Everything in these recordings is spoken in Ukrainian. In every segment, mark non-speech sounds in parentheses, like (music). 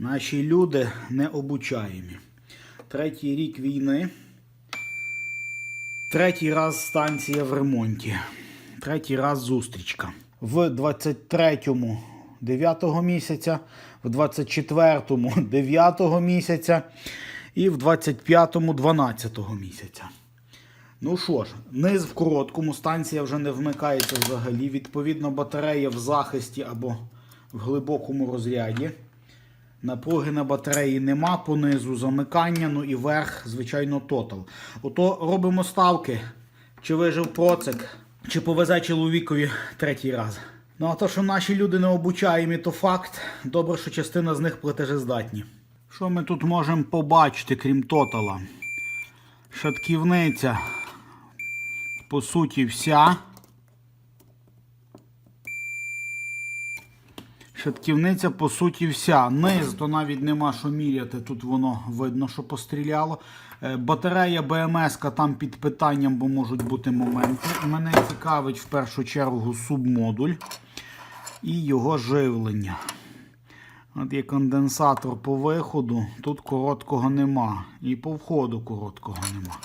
Наші люди необучаємі. Третій рік війни. Третій раз станція в ремонті. Третій раз зустрічка. В 23-му 9 місяця, в 24-му 9 (laughs) місяця і в 25-му 12-го місяця. Ну що ж, низ в короткому, станція вже не вмикається взагалі. Відповідно, батарея в захисті або в глибокому розряді. Напруги на батареї нема, понизу замикання, ну і верх, звичайно, тотал. Ото робимо ставки, чи вижив процик, чи повезе чоловікові третій раз. Ну а то, що наші люди не обучаємі, то факт. Добре, що частина з них платежездатні. Що ми тут можемо побачити, крім тотала? Шатківниця, по суті, вся. Шатківниця, по суті, вся. Низ, то навіть нема що міряти. Тут воно видно, що постріляло. Е, Батарея БМС там під питанням, бо можуть бути моменти. Мене цікавить в першу чергу субмодуль і його живлення. От є конденсатор по виходу, тут короткого нема. І по входу короткого нема.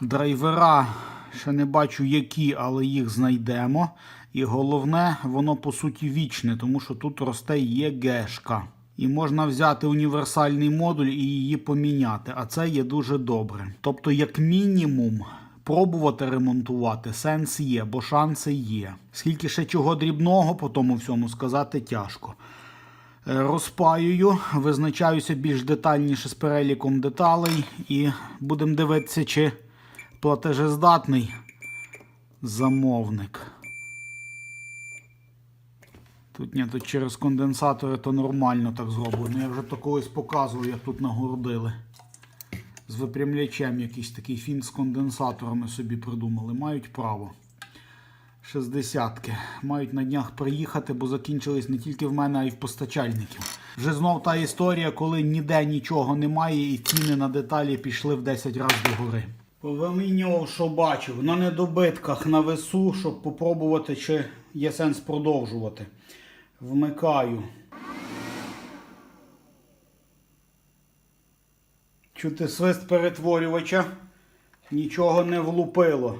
Драйвера ще не бачу які, але їх знайдемо. І головне, воно по суті вічне, тому що тут росте ЄГшка. І можна взяти універсальний модуль і її поміняти. А це є дуже добре. Тобто, як мінімум, пробувати ремонтувати сенс є, бо шанси є. Скільки ще чого дрібного по тому всьому сказати тяжко. Е, Розпаюю, визначаюся більш детальніше з переліком деталей і будемо дивитися, чи платежездатний замовник. Тут ні, тут через конденсатори то нормально так зроблено. Я вже то колись показував, як тут нагородили. З випрямлячем якийсь такий фін з конденсаторами собі придумали. Мають право. Шестдесятки. Мають на днях приїхати, бо закінчились не тільки в мене, а й в постачальників. Вже знов та історія, коли ніде нічого немає і ціни на деталі пішли в 10 разів догори. Повимінював, що бачив, на недобитках на весу, щоб попробувати, чи є сенс продовжувати. Вмикаю. Чути свист перетворювача. Нічого не влупило.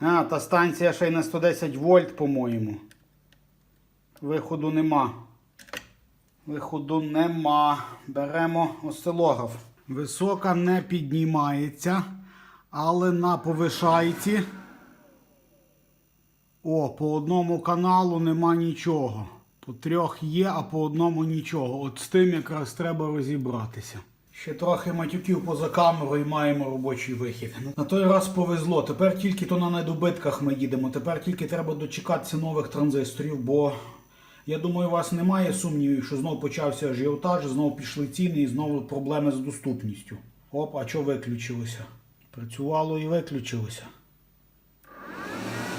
А, та станція ще й на 110 вольт, по-моєму. Виходу нема. Виходу нема. Беремо осцилограф. Висока не піднімається, але на повишайці. О, по одному каналу нема нічого. По трьох є, а по одному нічого. От з тим якраз треба розібратися. Ще трохи матюків поза камерою і маємо робочий вихід. На той раз повезло. Тепер тільки то на недобитках ми їдемо. Тепер тільки треба дочекатися нових транзисторів, бо я думаю, у вас немає сумнівів, що знову почався ажіотаж, знову пішли ціни і знову проблеми з доступністю. Оп, а що виключилося? Працювало і виключилося.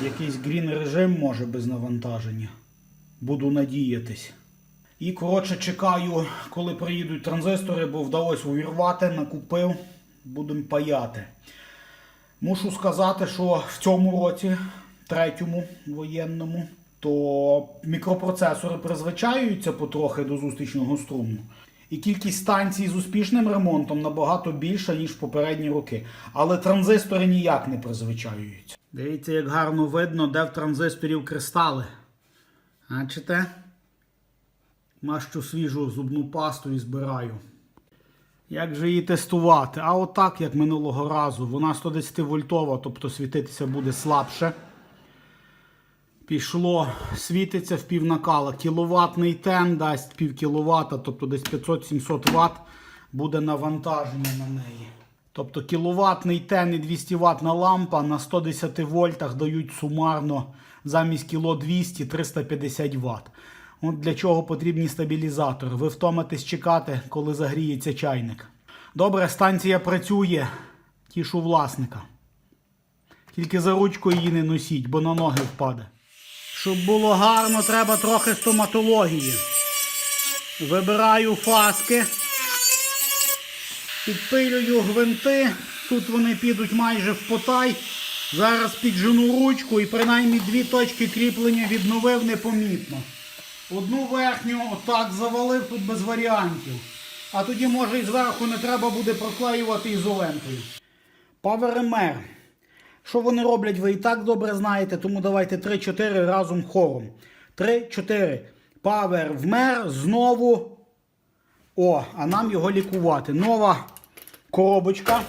Якийсь грін режим може без навантаження. Буду надіятись. І коротше чекаю, коли приїдуть транзистори, бо вдалося увірвати, накупив, будемо паяти. Мушу сказати, що в цьому році, третьому воєнному, то мікропроцесори призвичаюються потрохи до зустрічного струму. І кількість станцій з успішним ремонтом набагато більша, ніж в попередні роки. Але транзистори ніяк не призвичаюються. Дивіться, як гарно видно, де в транзисторів кристали. Бачите? Мащу свіжу зубну пасту і збираю. Як же її тестувати? А отак, як минулого разу. Вона 110 вольтова, тобто світитися буде слабше. Пішло, світиться в пів накала. Кіловатний тен дасть пів кіловата, тобто десь 500-700 Вт буде навантаження на неї. Тобто кіловатний тен і 200 ватна лампа на 110 вольтах дають сумарно замість кіло 200 350 Вт. От для чого потрібні стабілізатори. Ви втомитесь чекати, коли загріється чайник. Добре, станція працює. Тішу власника. Тільки за ручку її не носіть, бо на ноги впаде. Щоб було гарно, треба трохи стоматології. Вибираю фаски. Підпилюю гвинти. Тут вони підуть майже в потай. Зараз піджену ручку і принаймні дві точки кріплення відновив непомітно. Одну верхню отак завалив тут без варіантів. А тоді, може, і зверху не треба буде проклеювати ізолентою. Паверемер. Що вони роблять, ви і так добре знаєте, тому давайте 3-4 разом хором. 3-4. Павер вмер знову. О, а нам його лікувати. Нова коробочка.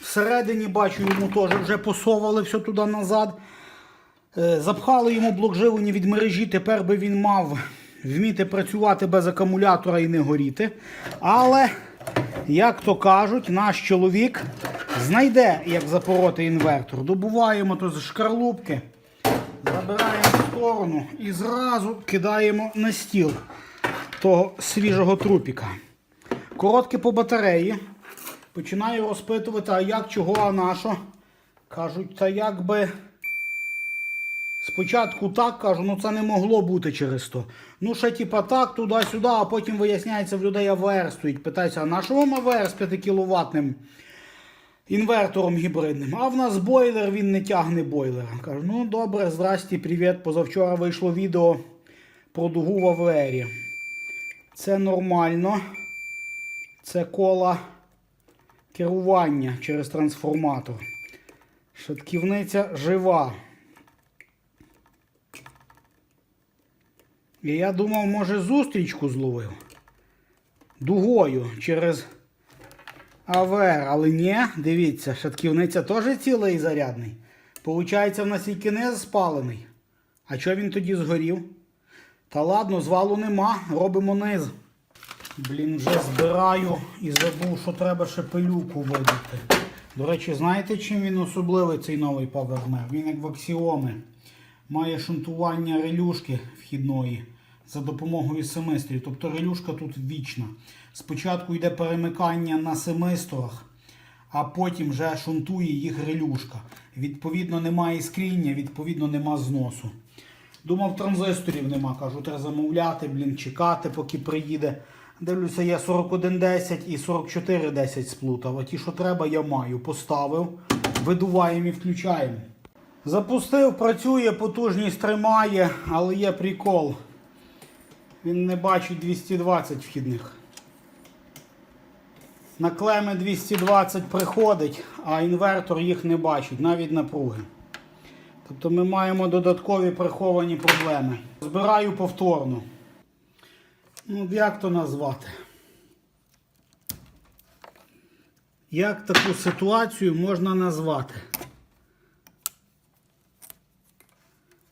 Всередині, бачу, йому теж вже посовали все туди назад. Е, Запхали йому блок живлення від мережі, тепер би він мав вміти працювати без акумулятора і не горіти. Але, як то кажуть, наш чоловік знайде, як запороти інвертор. Добуваємо то з шкарлупки, забираємо в сторону і зразу кидаємо на стіл того свіжого трупіка. Коротке по батареї. Починаю розпитувати, а як, чого, а на що. Кажуть, та як би. Спочатку так кажу, ну це не могло бути через то. Ну, ще типа так, туди-сюди, а потім виясняється, в людей АВР стоїть. Питається, а на що вам АВР з 5 кіловатним інвертором гібридним? А в нас бойлер, він не тягне бойлера. Кажу, ну добре, здрасті, привіт. Позавчора вийшло відео про дугу в АВРі. Це нормально. Це кола керування через трансформатор. Шатківниця жива. І я думав, може, зустрічку зловив. Дугою через АВР, але ні, дивіться, шатківниця теж цілий і зарядний. Получається, в нас і кінець спалений. А чого він тоді згорів? Та ладно, звалу нема, робимо низ. Блін, вже збираю і забув, що треба ще пилюку видати. До речі, знаєте, чим він особливий цей новий павермер? Він як в аксіоми. Має шунтування релюшки вхідної за допомогою семистрів. Тобто релюшка тут вічна. Спочатку йде перемикання на семисторах, а потім вже шунтує їх релюшка. Відповідно, немає іскріння, відповідно, нема зносу. Думав, транзисторів нема. Кажу, треба замовляти, блін, чекати, поки приїде. Дивлюся, я 4110 і 4410 сплутав. А ті, що треба, я маю. Поставив, видуваємо і включаємо. Запустив, працює, потужність тримає, але є прикол. Він не бачить 220 вхідних. На клеми 220 приходить, а інвертор їх не бачить, навіть напруги. Тобто ми маємо додаткові приховані проблеми. Збираю повторно. Ну, як то назвати? Як таку ситуацію можна назвати?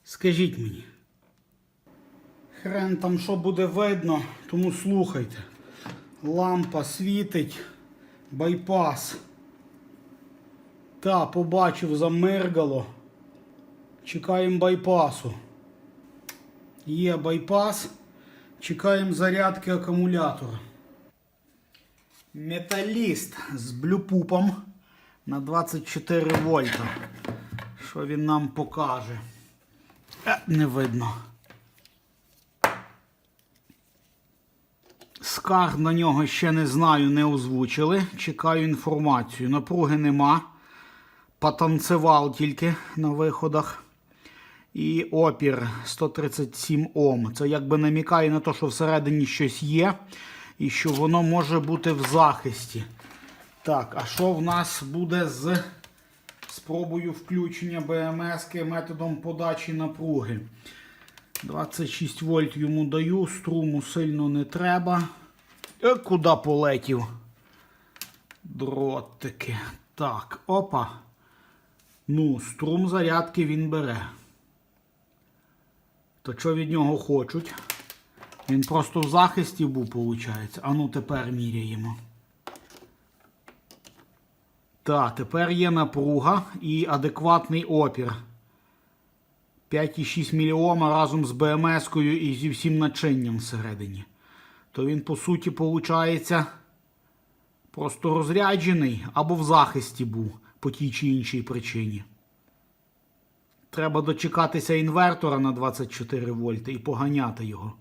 Скажіть мені. Хрен там що буде видно, тому слухайте. Лампа світить, байпас. Та, побачив, замиргало. Чекаємо байпасу. Є байпас. Чекаємо зарядки акумулятора. Металіст з блюпупом на 24 вольта. Що він нам покаже? Е, не видно. Скарг на нього ще не знаю, не озвучили. Чекаю інформацію. Напруги нема. Потанцевал тільки на виходах. І опір 137 Ом. Це якби намікає на те, що всередині щось є. І що воно може бути в захисті. Так, а що в нас буде з спробою включення БМС методом подачі напруги? 26 вольт йому даю, струму сильно не треба. Е, куди полетів? Дротики. Так, опа. Ну, струм зарядки він бере. То що від нього хочуть? Він просто в захисті був, виходить. А ну тепер міряємо. Так, тепер є напруга і адекватний опір. 5,6 мільйома разом з БМС-кою і зі всім начинням всередині. То він, по суті, виходить, просто розряджений або в захисті був по тій чи іншій причині. Треба дочекатися інвертора на 24 вольти і поганяти його.